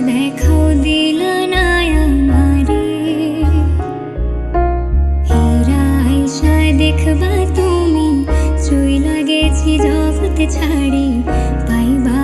দেখাও দিল না আমারে। হীরা আইসা দেখবা তুমি চুই লাগেছি জগতে ছাড়ি পাইবা